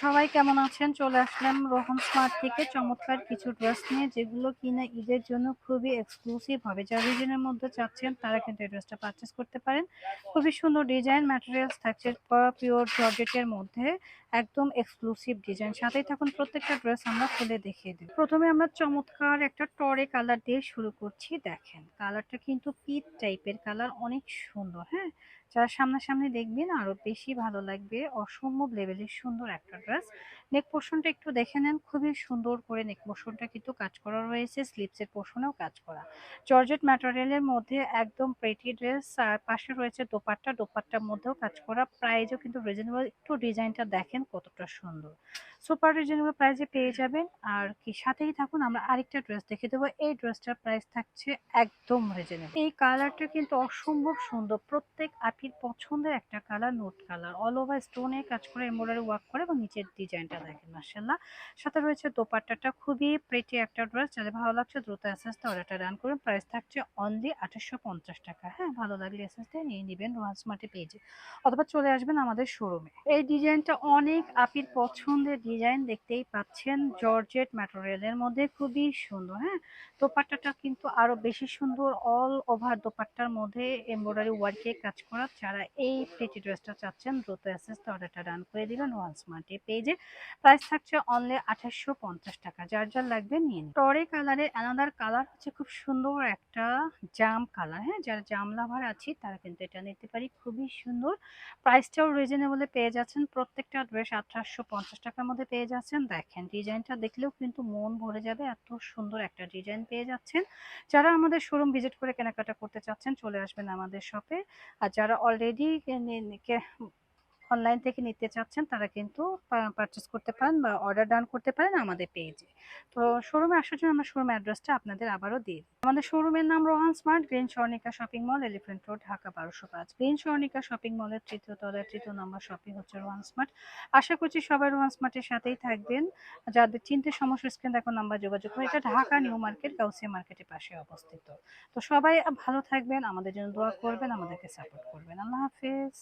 সবাই কেমন আছেন? চলে আসলাম রোহন স্মার্ট থেকে। চমৎকার কিছু ড্রেস নিয়ে, যেগুলো কিনা ঈদের জন্য খুবই এক্সক্লুসিভ হবে। যারা রিজনের মধ্যে চাচ্ছেন, তারা কিন্তু এই ড্রেসটা পারচেস করতে পারেন। খুবই সুন্দর ডিজাইন ম্যাটেরিয়ালস থাকছে পিওর জর্জেটের মধ্যে। একদম এক্সক্লুসিভ ডিজাইন সাথেই থাকুন, প্রত্যেকটা ড্রেস আমরা খুলে দেখিয়ে দিই প্রথমে আমরা চমৎকার একটা টরে কালার দিয়ে শুরু করছি, দেখেন। কালারটা কিন্তু পিট টাইপের কালার অনেক সুন্দর হ্যাঁ? যারা সামনাসামনি দেখবেন আরও বেশি ভালো লাগবে। অসম্ভব লেভেলের সুন্দর একটা ড্রেস নেক পোর্শনটা একটু দেখে নেন, খুবই সুন্দর করে নেক পোর্শনটা কিন্তু কাজ করা রয়েছে স্লিপসের পোর্শনেও কাজ করা। জর্জেট ম্যাটেরিয়ালের মধ্যে একদম প্রেটি ড্রেস আর পাশে রয়েছে দোপাট্টা। দোপাট্টার মধ্যেও কাজ করা। প্রাইজও কিন্তু রিজনেবল একটু ডিজাইনটা দেখেন কতটা সুন্দর। সুপার রিজনেবল প্রাইসে পেয়ে যাবেন। আর কি, সাথেই থাকুন, আমরা আরেকটা ড্রেস দেখে দেবো। এই ড্রেসটার প্রাইস থাকছে একদম রিজনেবল এই কালারটা কিন্তু অসম্ভব সুন্দর। প্রত্যেক আপির পছন্দের একটা colour note colour all over স্টোনে কাজ করে এমব্রয়ডারি ওয়ার্ক করে এবং নিচের ডিজাইনটা দেখেন মার্শাল্লাহ সাথে রয়েছে দোপাট্টাটা, খুবই প্রেটি একটা ড্রেস যাদের ভালো লাগছে, দ্রুত অ্যাসেসটা অর্ডারটা রান করুন। প্রাইস থাকছে অনলি আঠাশশো পঞ্চাশ টাকা। হ্যাঁ ভালো লাগলে অ্যাসেস দিয়ে নিয়ে নেবেন রোহান স্মার্টে পেজে অথবা চলে আসবেন আমাদের শোরুমে এই ডিজাইনটা অনেক আপির পছন্দের ডিজাইন দেখতেই পাচ্ছেন জর্জেট ম্যাটেরিয়ালের মধ্যে খুবই সুন্দর হ্যাঁ? দোপাট্টাটা কিন্তু আরও বেশি সুন্দর অল ওভার দোপাট্টার মধ্যে এমব্রয়ডারি ওয়ার্কে কাজ করা যারা এই প্লেটি ড্রেসটা চাচ্ছেন, দ্রুত অ্যাসেস অর্ডারটা রান করে দিবেন ওয়ান স্মার্টে পেজে প্রাইস থাকছে অনলি আঠাশশো পঞ্চাশ টাকা, যার যার লাগবে নিন। টরে কালারের অ্যানাদার কালার হচ্ছে খুব সুন্দর একটা জাম কালার হ্যাঁ? যারা জাম লাভার আছে, তারা কিন্তু এটা নিতে পারি, খুবই সুন্দর। প্রাইসটাও রিজনেবলে পেয়ে যাচ্ছেন, প্রত্যেকটা ড্রেস আঠাশশো পঞ্চাশ টাকার মধ্যে পেয়ে যাচ্ছেন। দেখেন, ডিজাইনটা দেখলেও কিন্তু মন ভরে যাবে। এত সুন্দর একটা ডিজাইন পেয়ে যাচ্ছেন। যারা আমাদের শোরুম ভিজিট করে কেনাকাটা করতে চাচ্ছেন, চলে আসবেন আমাদের শপে। আর যারা অলরেডি অনলাইন থেকে নিতে চাচ্ছেন, তারা কিন্তু পারচেস করতে পারেন বা অর্ডার ডান করতে পারেন আমাদের পেজে তো শোরুমে আসার জন্য আমরা শোরুম অ্যাড্রেসটা আপনাদের আবারও দিই। আমাদের শোরুমের নাম Rohan Smart Green Swarnika Shopping Mall Elephant Road Dhaka বারোশো পাঁচ। গ্রিন স্বর্ণিকা শপিং মলের তৃতীয় তলার তৃতীয় নম্বর শপিং হচ্ছে রোহান স্মার্ট আশা করছি সবাই রোহান স্মার্টের সাথেই থাকবেন। যাদের চিনতে সমস্যা, স্ক্রিন দেখো নাম্বার যোগাযোগ করে, এটা ঢাকা নিউ মার্কেট কাউসিয়া মার্কেটের পাশে অবস্থিত। তো সবাই ভালো থাকবেন, আমাদের জন্য দোয়া করবেন, আমাদেরকে সাপোর্ট করবেন। আল্লাহ হাফেজ।